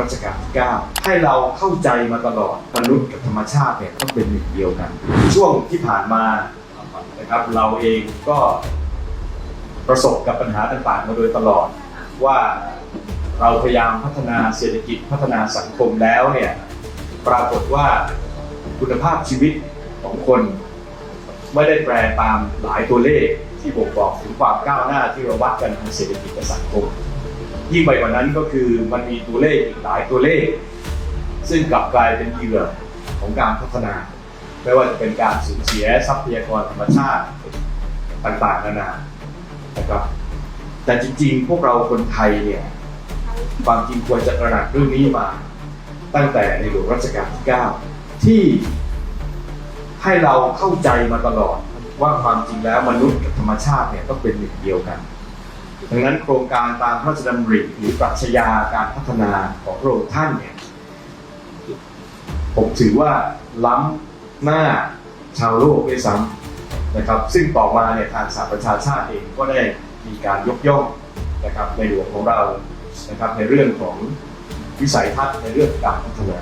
รัชกาลที่ 9 ให้เราเข้าใจมาตลอดมนุษย์กับธรรมชาติเนี่ยต้องเป็นหนึ่งเดียวกัน ช่วงที่ผ่านมานะครับเราเองก็ประสบกับปัญหาต่างๆ มาโดยตลอดว่าเราพยายามพัฒนาเศรษฐกิจพัฒนาสังคมแล้วเนี่ยปรากฏว่าคุณภาพชีวิตของคนไม่ได้แปรตามหลายตัวเลขที่บ่งบอกถึงความก้าวหน้าที่เราวัดกันทางเศรษฐกิจและสังคม ยิ่งไปกว่านั้นก็คือมันมีตัวเลขอีกหลายตัวเลข ซึ่งกลับกลายเป็นเหยื่อของการพัฒนา ไม่ว่าจะเป็นการสูญเสียทรัพยากรธรรมชาติต่างๆนานานะครับ แต่จริงๆ พวกเราคนไทยเนี่ยความจริงควรจะตระหนักเรื่องนี้มา ตั้งแต่ในหลวงรัชกาลที่ 9 ที่ให้เราเข้าใจมาตลอดว่าความจริงแล้วมนุษย์กับธรรมชาติเนี่ยต้องเป็นหนึ่งเดียวกัน ดังนั้นโครงการตามพระราชดำริหรือปรัชญาการพัฒนาของพระองค์ท่านเนี่ยผมถือว่าล้ำหน้าชาวโลกด้วยซ้ำนะครับ ซึ่งต่อมาเนี่ยทางสหประชาชาติเองก็ได้มีการยกย่องนะครับในหลวงของเรานะครับในเรื่องของวิสัยทัศน์ในเรื่องการพัฒนา